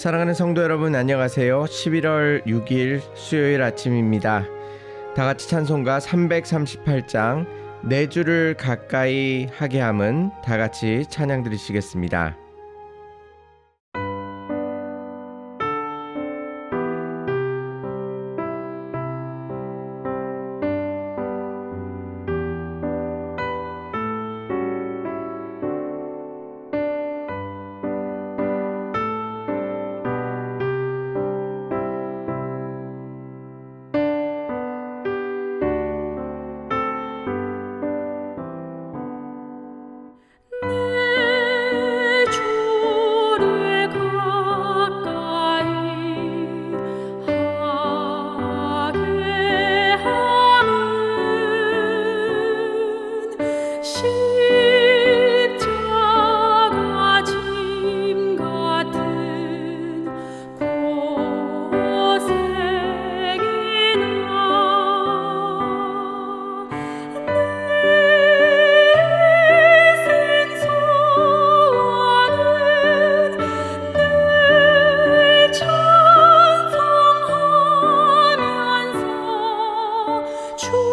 사랑하는 성도 여러분 안녕하세요. 11월 6일 수요일 아침입니다. 다 같이 찬송가 338장 내 주를 가까이 하게 함은 다 같이 찬양 드리시겠습니다. 出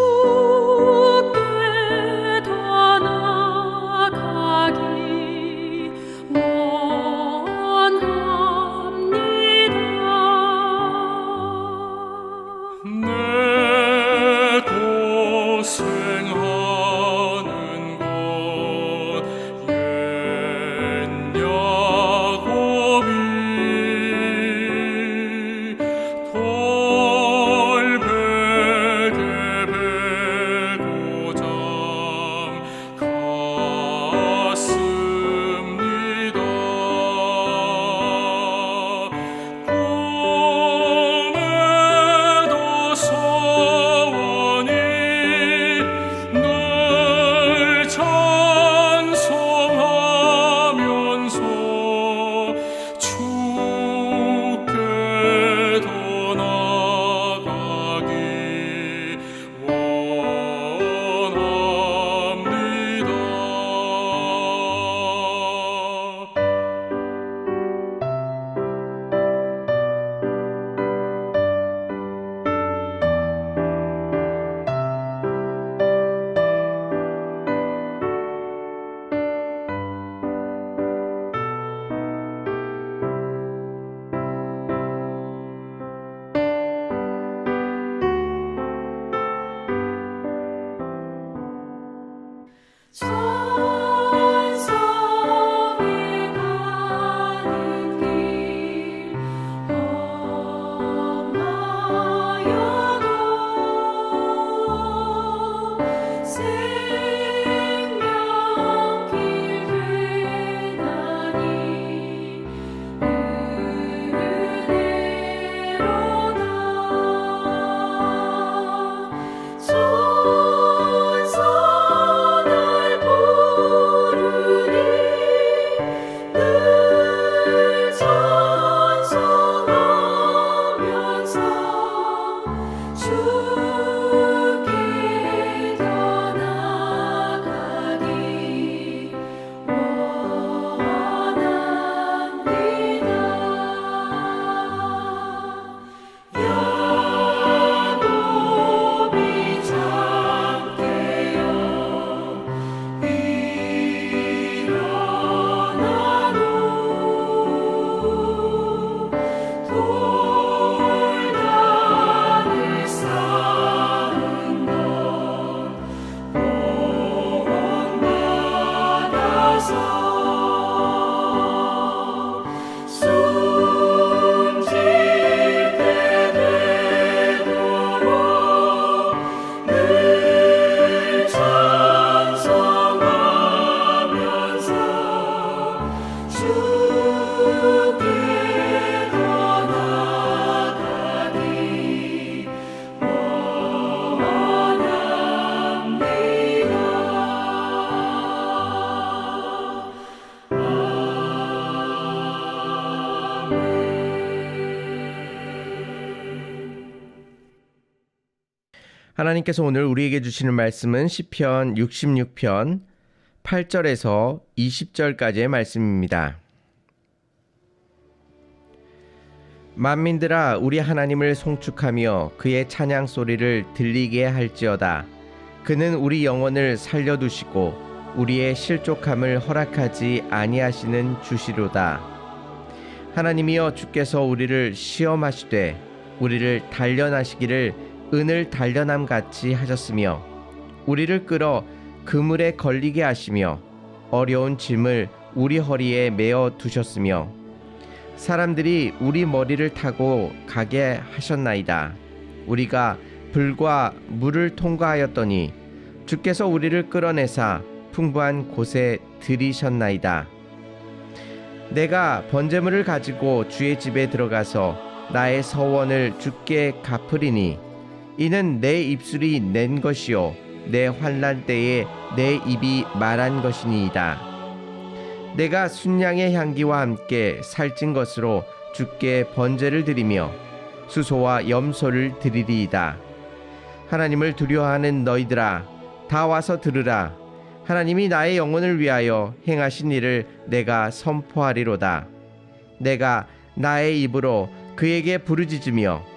하나님께서 오늘 우리에게 주시는 말씀은 시편 66편 8절에서 20절까지의 말씀입니다. 만민들아 우리 하나님을 송축하며 그의 찬양 소리를 들리게 할지어다. 그는 우리 영혼을 살려 두시고 우리의 실족함을 허락하지 아니하시는 주시로다. 하나님이여 주께서 우리를 시험하시되 우리를 단련하시기를 은을 단련함 같이 하셨으며 우리를 끌어 그물에 걸리게 하시며 어려운 짐을 우리 허리에 메어 두셨으며 사람들이 우리 머리를 타고 가게 하셨나이다. 우리가 불과 물을 통과하였더니 주께서 우리를 끌어내사 풍부한 곳에 들이셨나이다. 내가 번제물을 가지고 주의 집에 들어가서 나의 서원을 주께 갚으리니 이는 내 입술이 낸 것이요 내 환난 때에 내 입이 말한 것이니이다. 내가 순양의 향기와 함께 살찐 것으로 주께 번제를 드리며 수소와 염소를 드리리이다. 하나님을 두려워하는 너희들아 다 와서 들으라. 하나님이 나의 영혼을 위하여 행하신 일을 내가 선포하리로다. 내가 나의 입으로 그에게 부르짖으며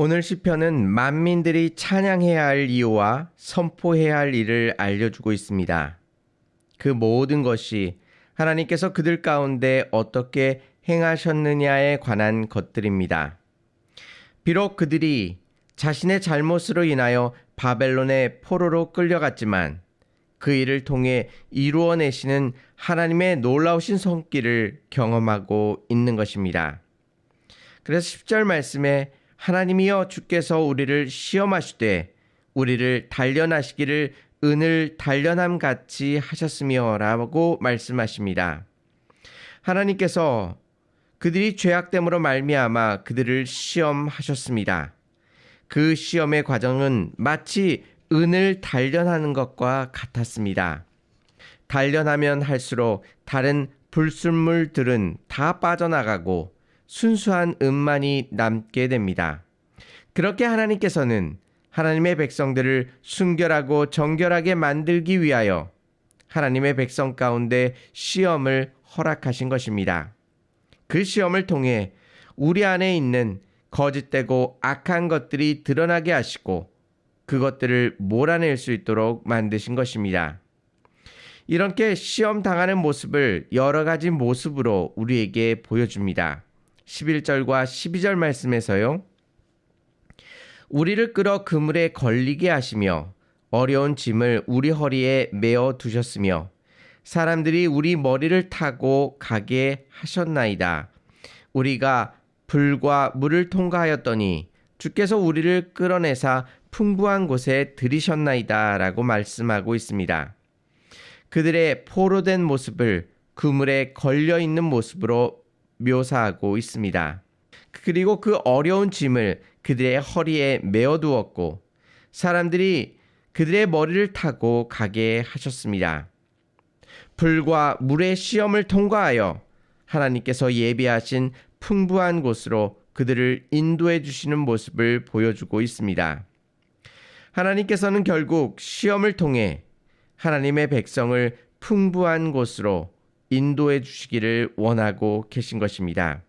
오늘 시편은 만민들이 찬양해야 할 이유와 선포해야 할 일을 알려주고 있습니다. 그 모든 것이 하나님께서 그들 가운데 어떻게 행하셨느냐에 관한 것들입니다. 비록 그들이 자신의 잘못으로 인하여 바벨론의 포로로 끌려갔지만 그 일을 통해 이루어내시는 하나님의 놀라우신 손길을 경험하고 있는 것입니다. 그래서 10절 말씀에 하나님이여 주께서 우리를 시험하시되 우리를 단련하시기를 은을 단련함 같이 하셨으며라고 말씀하십니다. 하나님께서 그들이 죄악됨으로 말미암아 그들을 시험하셨습니다. 그 시험의 과정은 마치 은을 단련하는 것과 같았습니다. 단련하면 할수록 다른 불순물들은 다 빠져나가고 순수한 은만이 남게 됩니다. 그렇게 하나님께서는 하나님의 백성들을 순결하고 정결하게 만들기 위하여 하나님의 백성 가운데 시험을 허락하신 것입니다. 그 시험을 통해 우리 안에 있는 거짓되고 악한 것들이 드러나게 하시고 그것들을 몰아낼 수 있도록 만드신 것입니다. 이렇게 시험 당하는 모습을 여러 가지 모습으로 우리에게 보여줍니다. 11절과 12절 말씀에서요. 우리를 끌어 그물에 걸리게 하시며 어려운 짐을 우리 허리에 메어 두셨으며 사람들이 우리 머리를 타고 가게 하셨나이다. 우리가 불과 물을 통과하였더니 주께서 우리를 끌어내사 풍부한 곳에 들이셨나이다 라고 말씀하고 있습니다. 그들의 포로된 모습을 그물에 걸려 있는 모습으로 묘사하고 있습니다. 그리고 그 어려운 짐을 그들의 허리에 메어 두었고 사람들이 그들의 머리를 타고 가게 하셨습니다. 불과 물의 시험을 통과하여 하나님께서 예비하신 풍부한 곳으로 그들을 인도해 주시는 모습을 보여주고 있습니다. 하나님께서는 결국 시험을 통해 하나님의 백성을 풍부한 곳으로 인도해 주시기를 원하고 계신 것입니다.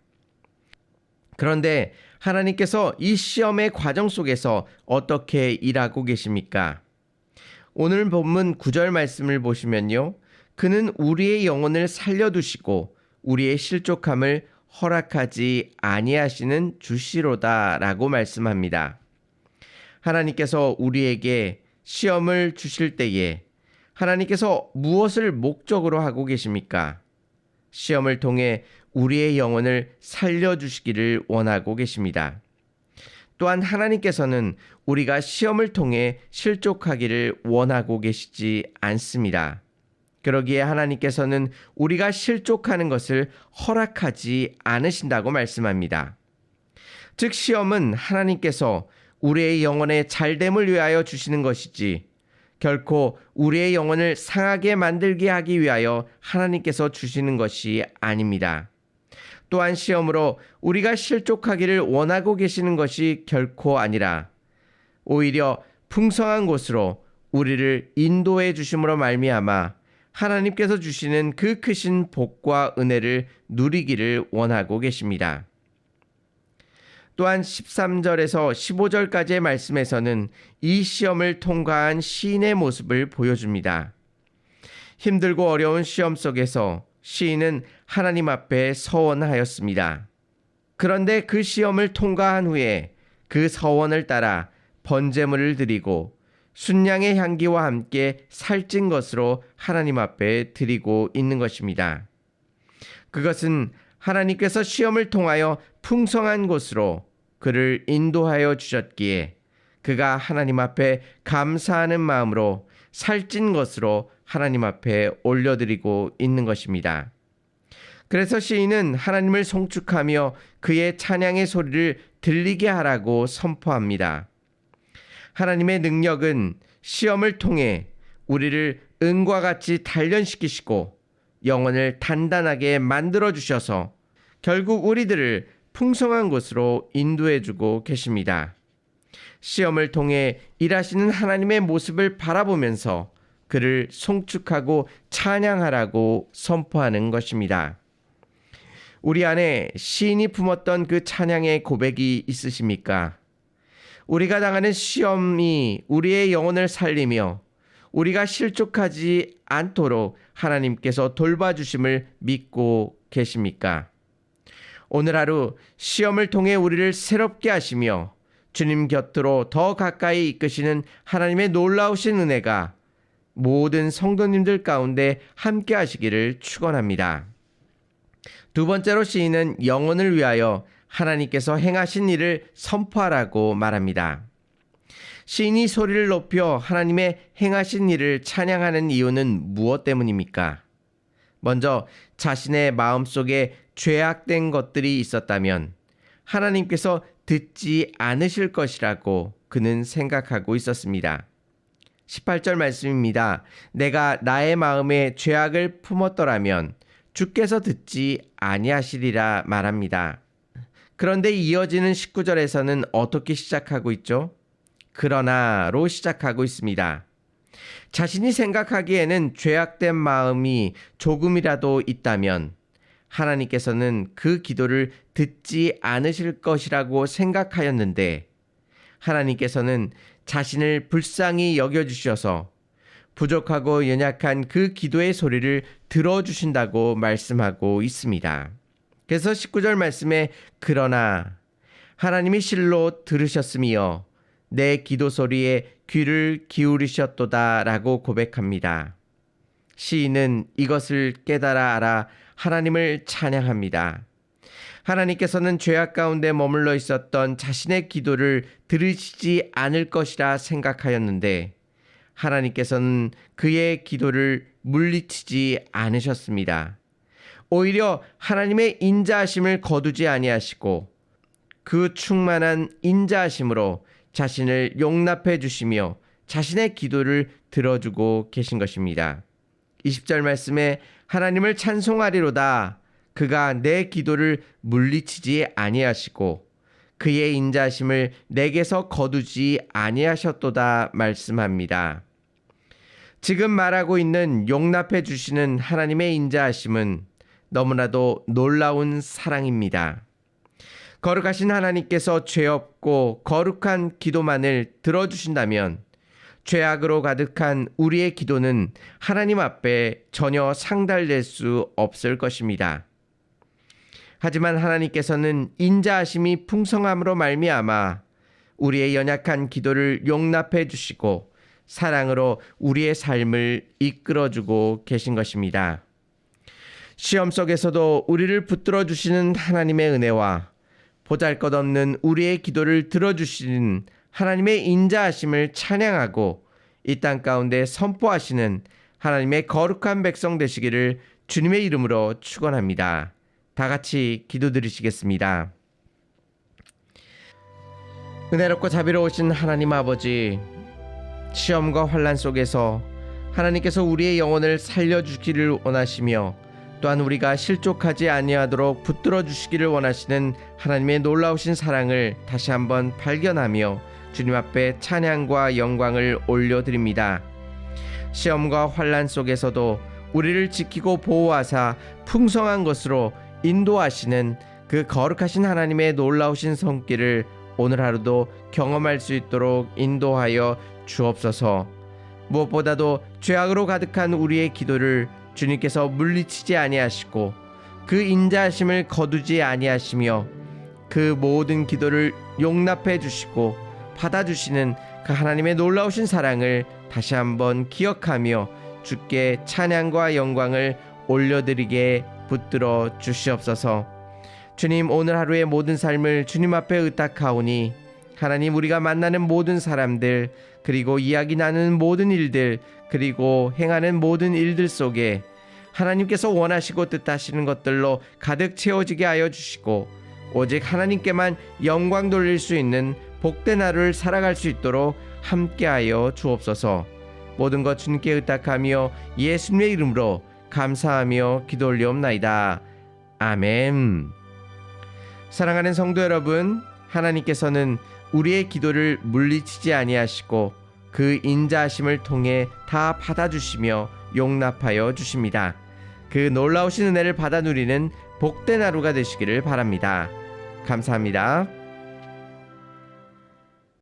그런데 하나님께서 이 시험의 과정 속에서 어떻게 일하고 계십니까? 오늘 본문 9절 말씀을 보시면요. 그는 우리의 영혼을 살려두시고 우리의 실족함을 허락하지 아니하시는 주시로다라고 말씀합니다. 하나님께서 우리에게 시험을 주실 때에 하나님께서 무엇을 목적으로 하고 계십니까? 시험을 통해 우리의 영혼을 살려주시기를 원하고 계십니다. 또한 하나님께서는 우리가 시험을 통해 실족하기를 원하고 계시지 않습니다. 그러기에 하나님께서는 우리가 실족하는 것을 허락하지 않으신다고 말씀합니다. 즉 시험은 하나님께서 우리의 영혼의 잘됨을 위하여 주시는 것이지 결코 우리의 영혼을 상하게 만들게 하기 위하여 하나님께서 주시는 것이 아닙니다. 또한 시험으로 우리가 실족하기를 원하고 계시는 것이 결코 아니라 오히려 풍성한 곳으로 우리를 인도해 주심으로 말미암아 하나님께서 주시는 그 크신 복과 은혜를 누리기를 원하고 계십니다. 또한 13절에서 15절까지의 말씀에서는 이 시험을 통과한 시인의 모습을 보여줍니다. 힘들고 어려운 시험 속에서 시인은 하나님 앞에 서원하였습니다. 그런데 그 시험을 통과한 후에 그 서원을 따라 번제물을 드리고 순양의 향기와 함께 살찐 것으로 하나님 앞에 드리고 있는 것입니다. 그것은 하나님께서 시험을 통하여 풍성한 곳으로 그를 인도하여 주셨기에 그가 하나님 앞에 감사하는 마음으로 살찐 것으로 하나님 앞에 올려드리고 있는 것입니다. 그래서 시인은 하나님을 송축하며 그의 찬양의 소리를 들리게 하라고 선포합니다. 하나님의 능력은 시험을 통해 우리를 은과 같이 단련시키시고 영혼을 단단하게 만들어 주셔서 결국 우리들을 풍성한 곳으로 인도해 주고 계십니다. 시험을 통해 일하시는 하나님의 모습을 바라보면서 그를 송축하고 찬양하라고 선포하는 것입니다. 우리 안에 시인이 품었던 그 찬양의 고백이 있으십니까? 우리가 당하는 시험이 우리의 영혼을 살리며 우리가 실족하지 않도록 하나님께서 돌봐주심을 믿고 계십니까? 오늘 하루 시험을 통해 우리를 새롭게 하시며 주님 곁으로 더 가까이 이끄시는 하나님의 놀라우신 은혜가 모든 성도님들 가운데 함께 하시기를 축원합니다. 두 번째로 시인은 영혼을 위하여 하나님께서 행하신 일을 선포하라고 말합니다. 시인이 소리를 높여 하나님의 행하신 일을 찬양하는 이유는 무엇 때문입니까? 먼저 자신의 마음속에 죄악된 것들이 있었다면 하나님께서 듣지 않으실 것이라고 그는 생각하고 있었습니다. 18절 말씀입니다. 내가 나의 마음에 죄악을 품었더라면 주께서 듣지 아니하시리라 말합니다. 그런데 이어지는 19절에서는 어떻게 시작하고 있죠? 그러나로 시작하고 있습니다. 자신이 생각하기에는 죄악된 마음이 조금이라도 있다면 하나님께서는 그 기도를 듣지 않으실 것이라고 생각하였는데 하나님께서는 자신을 불쌍히 여겨주셔서 부족하고 연약한 그 기도의 소리를 들어주신다고 말씀하고 있습니다. 그래서 19절 말씀에 그러나 하나님이 실로 들으셨으며 내 기도 소리에 귀를 기울이셨도다 라고 고백합니다. 시인은 이것을 깨달아 알아 하나님을 찬양합니다. 하나님께서는 죄악 가운데 머물러 있었던 자신의 기도를 들으시지 않을 것이라 생각하였는데 하나님께서는 그의 기도를 물리치지 않으셨습니다. 오히려 하나님의 인자하심을 거두지 아니하시고 그 충만한 인자하심으로 자신을 용납해 주시며 자신의 기도를 들어주고 계신 것입니다. 20절 말씀에 하나님을 찬송하리로다 그가 내 기도를 물리치지 아니하시고 그의 인자심을 내게서 거두지 아니하셨도다 말씀합니다. 지금 말하고 있는 용납해 주시는 하나님의 인자하심은 너무나도 놀라운 사랑입니다. 거룩하신 하나님께서 죄 없고 거룩한 기도만을 들어주신다면 죄악으로 가득한 우리의 기도는 하나님 앞에 전혀 상달될 수 없을 것입니다. 하지만 하나님께서는 인자하심이 풍성함으로 말미암아 우리의 연약한 기도를 용납해 주시고 사랑으로 우리의 삶을 이끌어 주고 계신 것입니다. 시험 속에서도 우리를 붙들어 주시는 하나님의 은혜와 보잘것없는 우리의 기도를 들어 주시는 하나님의 인자하심을 찬양하고 이 땅 가운데 선포하시는 하나님의 거룩한 백성 되시기를 주님의 이름으로 축원합니다. 다 같이 기도드리시겠습니다. 은혜롭고 자비로우신 하나님 아버지 시험과 환란 속에서 하나님께서 우리의 영혼을 살려 주기를 원하시며 또한 우리가 실족하지 아니하도록 붙들어 주시기를 원하시는 하나님의 놀라우신 사랑을 다시 한번 발견하며 주님 앞에 찬양과 영광을 올려드립니다. 시험과 환란 속에서도 우리를 지키고 보호하사 풍성한 것으로 인도하시는 그 거룩하신 하나님의 놀라우신 손길을 오늘 하루도 경험할 수 있도록 인도하여 주옵소서. 무엇보다도 죄악으로 가득한 우리의 기도를 주님께서 물리치지 아니하시고 그 인자하심을 거두지 아니하시며 그 모든 기도를 용납해 주시고 받아주시는 그 하나님의 놀라우신 사랑을 다시 한번 기억하며 주께 찬양과 영광을 올려드리게 붙들어 주시옵소서. 주님 오늘 하루의 모든 삶을 주님 앞에 의탁하오니 하나님 우리가 만나는 모든 사람들 그리고 이야기 나누는 모든 일들 그리고 행하는 모든 일들 속에 하나님께서 원하시고 뜻하시는 것들로 가득 채워지게 하여 주시고 오직 하나님께만 영광 돌릴 수 있는 복된 하루를 살아갈 수 있도록 함께하여 주옵소서. 모든 것 주님께 의탁하며 예수님의 이름으로 감사하며 기도 올리옵나이다. 아멘. 사랑하는 성도 여러분, 하나님께서는 우리의 기도를 물리치지 아니하시고 그 인자하심을 통해 다 받아주시며 용납하여 주십니다. 그 놀라우신 은혜를 받아 누리는 복된 하루가 되시기를 바랍니다. 감사합니다.